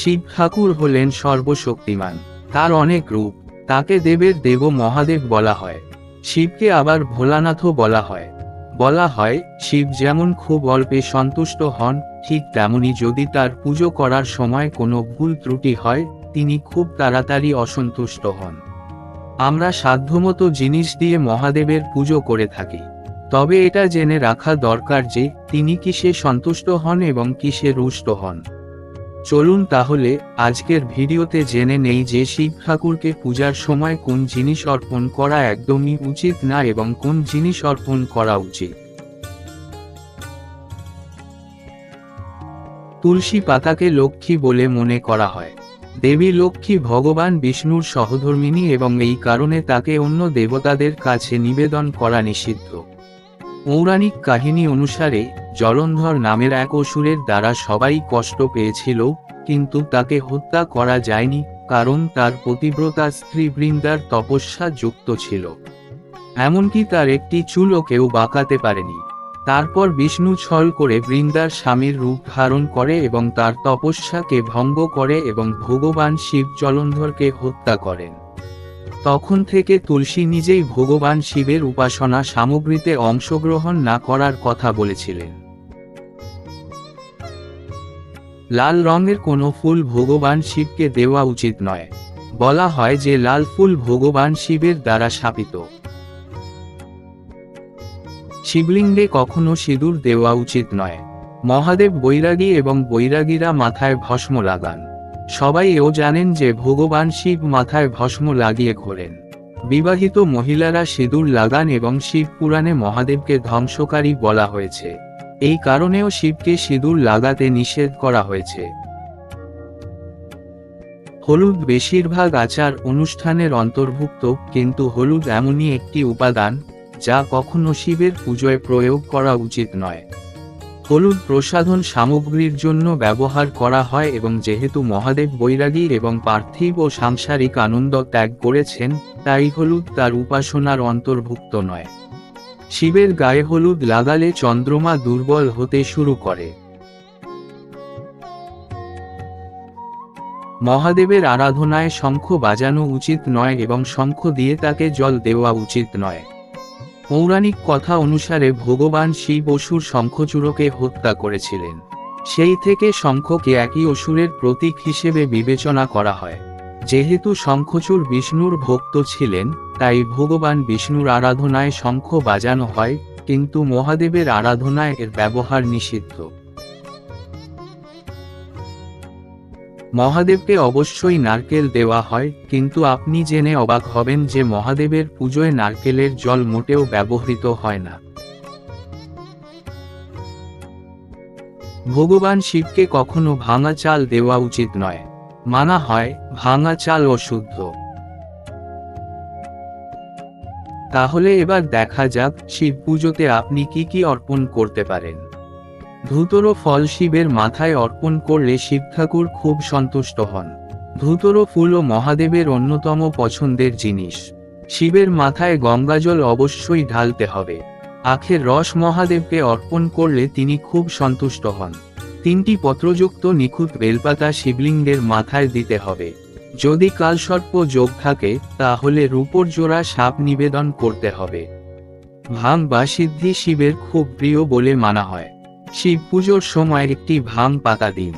শিব ঠাকুর হলেন সর্বশক্তিমান। তার অনেক রূপ, তাকে দেবের দেব মহাদেব বলা হয়। শিবকে আবার ভোলানাথও বলা হয়। বলা হয়, শিব যেমন খুব অল্পে সন্তুষ্ট হন, ঠিক তেমনি যদি তার পুজো করার সময় কোনো ভুল ত্রুটি হয়, তিনি খুব তাড়াতাড়ি অসন্তুষ্ট হন। আমরা সাধ্যমতো জিনিস দিয়ে মহাদেবের পুজো করে থাকি। তবে এটা জেনে রাখা দরকার যে, তিনি কিসে সন্তুষ্ট হন এবং কিসে রুষ্ট হন। চলুন তাহলে, আজকের ভিডিওতে জেনে নেই যে শিব ঠাকুরকে পূজার সময় কোন জিনিস অর্পণ করা একদমই উচিত না এবং কোন জিনিস অর্পণ করা উচিত। তুলসী পাতাকে লক্ষ্মী বলে মনে করা হয়। দেবী লক্ষ্মী ভগবান বিষ্ণুর সহধর্মিনী এবং এই কারণে তাকে অন্য দেবতাদের কাছে নিবেদন করা নিষিদ্ধ। পৌরাণিক কাহিনী অনুসারে জলন্ধর নামের এক অসুরের দ্বারা সবাই কষ্ট পেয়েছিল, কিন্তু তাকে হত্যা করা যায়নি, কারণ তার পতিব্রতা স্ত্রী বৃন্দার তপস্যা যুক্ত ছিল। এমনকি তার একটি চুলও কেউ বাঁকাতে পারেনি। তারপর বিষ্ণু ছল করে বৃন্দার স্বামীর রূপ ধারণ করে এবং তার তপস্যাকে ভঙ্গ করে এবং ভগবান শিব জলন্ধরকে হত্যা করেন। তখন থেকে তুলসী নিজেই ভগবান শিবের উপাসনা সামগ্রীতে অংশগ্রহণ না করার কথা বলেছিলেন। লাল রঙের কোনো ফুল ভগবান শিবকে দেওয়া উচিত নয়। বলা হয় যে লাল ফুল ভগবান শিবের দ্বারা শাপিত শিবলিঙ্গে কখনো সিঁদুর দেওয়া উচিত নয়। মহাদেব বৈরাগী এবং বৈরাগীরা মাথায় ভস্ম লাগান। সবাই এও জানেন যে ভগবান শিব মাথায় ভস্ম লাগিয়ে ঘোরেন। বিবাহিত মহিলারা সিঁদুর লাগান এবং শিব পুরাণে মহাদেবকে ধ্বংসকারী বলা হয়েছে। এই কারণেও শিবকে সিঁদুর লাগাতে নিষেধ করা হয়েছে। হলুদ বেশিরভাগ আচার অনুষ্ঠানের অন্তর্ভুক্ত, কিন্তু হলুদ এমনই একটি উপাদান, যা কখনো শিবের পুজোয় প্রয়োগ করা উচিত নয়। হলুদ প্রসাধন সামগ্রীর জন্য ব্যবহার করা হয় এবং যেহেতু মহাদেব বৈরাগী এবং পার্থিব ও সাংসারিক আনন্দ ত্যাগ করেছেন, তাই হলুদ তার উপাসনার অন্তর্ভুক্ত নয়। শিবের গায়ে হলুদ লাগালে চন্দ্রমা দুর্বল হতে শুরু করে। মহাদেবের আরাধনায় শঙ্খ বাজানো উচিত নয় এবং শঙ্খ দিয়ে তাকে জল দেওয়া উচিত নয়। পৌরাণিক কথা অনুসারে ভগবান শিব অসুর শঙ্খচূড়কে হত্যা করেছিলেন। সেই থেকে শঙ্খকে একই অসুরের প্রতীক হিসেবে বিবেচনা করা হয়। যেহেতু শঙ্খচূড় বিষ্ণুর ভক্ত ছিলেন, তাই ভগবান বিষ্ণুর আরাধনায় শঙ্খ বাজানো হয়, কিন্তু মহাদেবের আরাধনায় এর ব্যবহার নিষিদ্ধ। মহাদেবকে অবশ্যই নারকেল দেওয়া হয়, কিন্তু আপনি জেনে অবাক হবেন যে মহাদেবের পুজোয় নারকেলের জল মোটেও ব্যবহৃত হয় না। ভগবান শিবকে কখনো ভাঙা চাল দেওয়া উচিত নয়। মানা হয়, ভাঙা চাল অশুদ্ধ। তাহলে এবার দেখা যাক শিব পুজোতে আপনি কি কি অর্পণ করতে পারেন। ধুতর ফল শিবের মাথায় অর্পণ করলে শিব ঠাকুর খুব সন্তুষ্ট হন। ধুতর ফুল ও মহাদেবের অন্যতম পছন্দের জিনিস। শিবের মাথায় গঙ্গাজল অবশ্যই ঢালতে হবে। আখের রস মহাদেবকে অর্পণ করলে তিনি খুব সন্তুষ্ট হন। তিনটি পত্রযুক্ত নিখুঁত বেলপাতা শিবলিঙ্গের মাথায় দিতে হবে। যদি কালসর্প যোগ থাকে, তাহলে রূপর জোড়া সাপ নিবেদন করতে হবে। ভাং বা সিদ্ধি শিবের খুব প্রিয় বলে মানা হয়। শিব পুজোর সময় একটি ভাং পাতা দিন।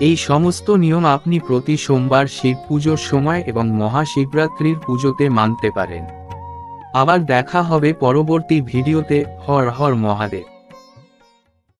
এই সমস্ত নিয়ম আপনি প্রতি সোমবার শিব পুজোর সময় এবং মহাশিবরাত্রির পুজোতে মানতে পারেন। আবার দেখা হবে পরবর্তী ভিডিওতে। হর হর মহাদেব।